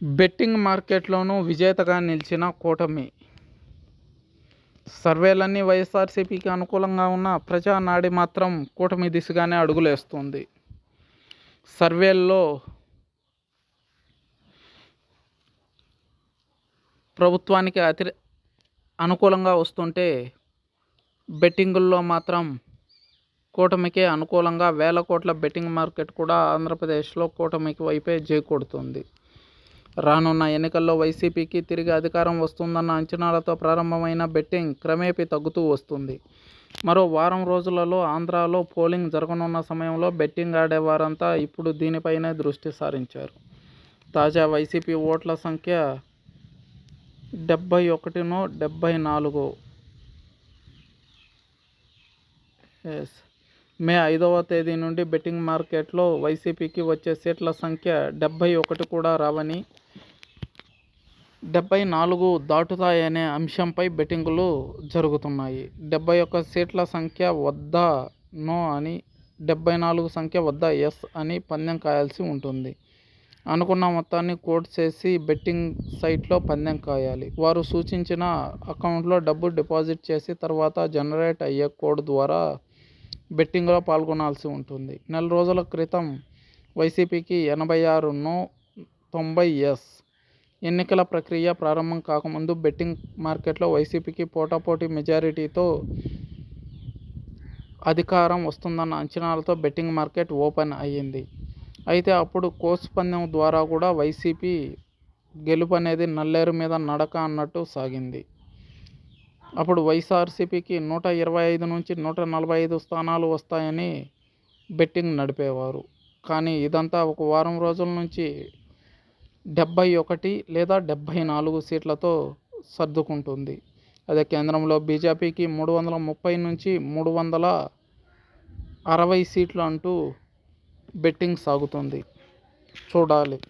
Betting మార్కెట్లోనూ విజేతగా నిలిచిన కూటమి. సర్వేలన్నీ వైఎస్ఆర్సీపీకి అనుకూలంగా ఉన్న ప్రజా నాడి మాత్రం కూటమి దిశగానే అడుగులేస్తుంది. సర్వేల్లో ప్రభుత్వానికి అతి అనుకూలంగా వస్తుంటే బెట్టింగుల్లో మాత్రం కూటమికే అనుకూలంగా వేల కోట్ల బెట్టింగ్ మార్కెట్ కూడా ఆంధ్రప్రదేశ్లో కూటమికి వైపే చేకూడుతుంది రానున్న ఎన్నికల్లో వైసీపీకి తిరిగి అధికారం వస్తుందన్న అంచనాలతో ప్రారంభమైన బెట్టింగ్ క్రమేపీ తగ్గుతూ వస్తుంది. మరో వారం రోజులలో ఆంధ్రాలో పోలింగ్ జరగనున్న సమయంలో బెట్టింగ్ ఆడేవారంతా ఇప్పుడు దీనిపైనే దృష్టి సారించారు. తాజా వైసీపీ ఓట్ల సంఖ్య డెబ్బై ఒకటినో డెబ్బై నాలుగు ఎస్. మే ఐదవ తేదీ నుండి బెట్టింగ్ మార్కెట్లో వైసీపీకి వచ్చే సీట్ల సంఖ్య డెబ్బై ఒకటి కూడా రావని డెబ్బై నాలుగు దాటుతాయనే అంశంపై బెట్టింగులు జరుగుతున్నాయి. డెబ్బై ఒక్క సీట్ల సంఖ్య వద్ద నో అని డెబ్బై నాలుగు సంఖ్య వద్ద ఎస్ అని పందెం కాయాల్సి ఉంటుంది. అనుకున్న మొత్తాన్ని కోట్ చేసి బెట్టింగ్ సైట్లో పందెం కాయాలి. వారు సూచించిన అకౌంట్లో డబ్బు డిపాజిట్ చేసి తర్వాత జనరేట్ అయ్యే కోడ్ ద్వారా బెట్టింగ్లో పాల్గొనాల్సి ఉంటుంది. నెల రోజుల క్రితం వైసీపీకి ఎనభై ఆరు నో తొంభై ఎస్ ఎన్నికల ప్రక్రియ ప్రారంభం కాకముందు బెట్టింగ్ మార్కెట్లో వైసీపీకి పోటాపోటీ మెజారిటీతో అధికారం వస్తుందన్న అంచనాలతో బెట్టింగ్ మార్కెట్ ఓపెన్ అయ్యింది. అయితే అప్పుడు కోచ్ పందెం ద్వారా కూడా వైసీపీ గెలుపు అనేది నల్లేరు మీద నడక అన్నట్టు సాగింది. అప్పుడు వైఎస్ఆర్సీపీకి నూట ఇరవై ఐదు నుంచి నూట నలభై ఐదు స్థానాలు వస్తాయని బెట్టింగ్ నడిపేవారు. కానీ ఇదంతా ఒక వారం రోజుల నుంచి డెబ్బై ఒకటి లేదా డెబ్బై నాలుగు సీట్లతో సర్దుకుంటుంది. అదే కేంద్రంలో బీజేపీకి మూడు వందల ముప్పై నుంచి మూడు వందల అరవై సీట్లు అంటూ బెట్టింగ్ సాగుతుంది. చూడాలి.